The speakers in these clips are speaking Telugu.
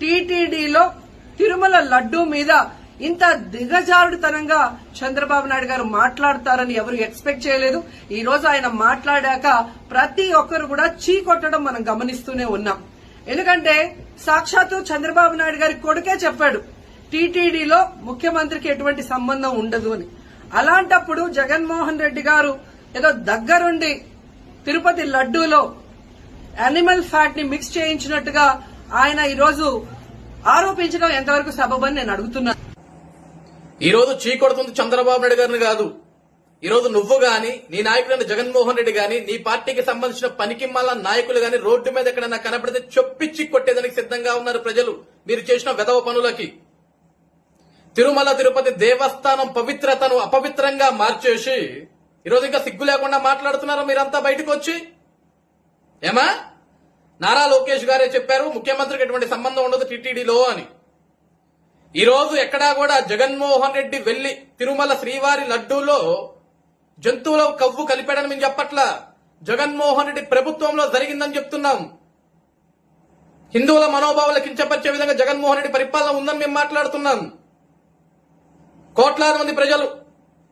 టీటీడీలో తిరుమల లడ్డూ మీద ఇంత దిగజారుడుతనంగా చంద్రబాబు నాయుడు గారు మాట్లాడతారని ఎవరు ఎక్స్పెక్ట్ చేయలేదు. ఈ రోజు ఆయన మాట్లాడాక ప్రతి ఒక్కరు కూడా చీ కొట్టడం మనం గమనిస్తూనే ఉన్నాం. ఎందుకంటే సాక్షాత్తు చంద్రబాబు నాయుడు గారి కొడుకే చెప్పాడు టీటీడీలో ముఖ్యమంత్రికి ఎటువంటి సంబంధం ఉండదు అని. అలాంటప్పుడు జగన్మోహన్ రెడ్డి గారు ఏదో దగ్గరుండి తిరుపతి లడ్డూలో యానిమల్ ఫ్యాట్ని మిక్స్ చేయించినట్టుగా ఆయన ఈరోజు ఆరోపించడం ఎంతవరకు సబబని నేను అడుగుతున్నాను ఈ రోజు చీకొడుతుంది చంద్రబాబు నాయుడు గారిని కాదు. ఈరోజు నువ్వు గాని నీ నాయకుడైన జగన్మోహన్ రెడ్డి గాని నీ పార్టీకి సంబంధించిన పనికి మళ్ళా నాయకులు గాని రోడ్డు మీద ఎక్కడైనా కనపడితే చొప్పిచ్చి కొట్టేదానికి సిద్ధంగా ఉన్నారు ప్రజలు. మీరు చేసిన వెదవ పనులకి. తిరుమల తిరుపతి దేవస్థానం పవిత్రతను అపవిత్రంగా మార్చేసి ఈరోజు ఇంకా సిగ్గు లేకుండా మాట్లాడుతున్నారా మీరంతా బయటకు వచ్చి? ఏమా? నారా లోకేష్ గారే చెప్పారు ముఖ్యమంత్రికి ఎటువంటి సంబంధం ఉండదు టీటీడీలో అని. ఈ రోజు ఎక్కడా కూడా జగన్మోహన్ రెడ్డి వెళ్ళి తిరుమల శ్రీవారి లడ్డూలో జంతువుల కవ్వు కలిపాడని మేము చెప్పట్లా. జగన్మోహన్ రెడ్డి ప్రభుత్వంలో జరిగిందని చెప్తున్నాం. హిందువుల మనోభావాలు కించపరిచే విధంగా జగన్మోహన్ రెడ్డి పరిపాలన ఉందని మేము మాట్లాడుతున్నాం. కోట్లాది మంది ప్రజలు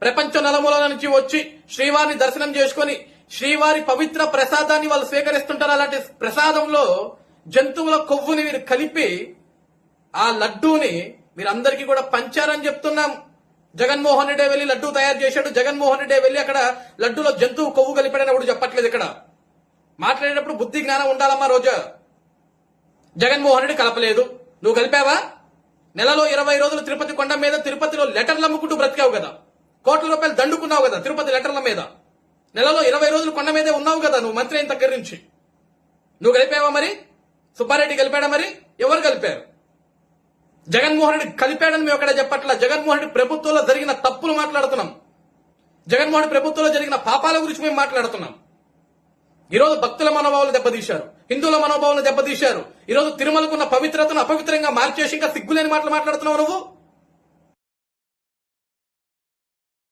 ప్రపంచ నలుమూల నుంచి వచ్చి శ్రీవారిని దర్శనం చేసుకొని శ్రీవారి పవిత్ర ప్రసాదాన్ని వాళ్ళు స్వీకరిస్తుంటారు. అలాంటి ప్రసాదంలో జంతువుల కొవ్వుని మీరు కలిపి ఆ లడ్డూని మీరందరికీ కూడా పంచారని చెప్తున్నాం. జగన్మోహన్ రెడ్డి వెళ్ళి లడ్డూ తయారు చేశాడు. జగన్మోహన్ రెడ్డి వెళ్ళి అక్కడ లడ్డూలో జంతువు కొవ్వు కలిపాడని చెప్పట్లేదు ఇక్కడ. మాట్లాడేటప్పుడు బుద్ధి జ్ఞానం ఉండాలమ్మా రోజా. జగన్మోహన్ రెడ్డి కలపలేదు. నువ్వు కలిపావా? నెలలో ఇరవై రోజులు తిరుపతి కొండ మీద తిరుపతిలో లెటర్లు అమ్ముకుంటూ బ్రతికావు కదా. కోట్ల రూపాయలు దండుకున్నావు కదా తిరుపతి లెటర్ల మీద. నెలలో ఇరవై రోజులు కొండ మీదే ఉన్నావు కదా నువ్వు మంత్రి అయిన దగ్గర నుంచి. నువ్వు కలిపావా మరి? సుబ్బారెడ్డి కలిపాడా మరి? ఎవరు కలిపారు జగన్మోహన్ రెడ్డి కలిపాడని మేము ఎక్కడ చెప్పట్లా? జగన్మోహన్ రెడ్డి ప్రభుత్వంలో జరిగిన తప్పులు మాట్లాడుతున్నాం. జగన్మోహన్ రెడ్డి ప్రభుత్వంలో జరిగిన పాపాల గురించి మేము మాట్లాడుతున్నాం. ఈరోజు భక్తుల మనోభావాలు దెబ్బతీశారు. హిందువుల మనోభావాలు దెబ్బతీశారు. ఈరోజు తిరుమలకున్న పవిత్రతను అపవిత్రంగా మార్చేసి ఇంకా సిగ్గులేని మాటలు మాట్లాడుతున్నావు నువ్వు?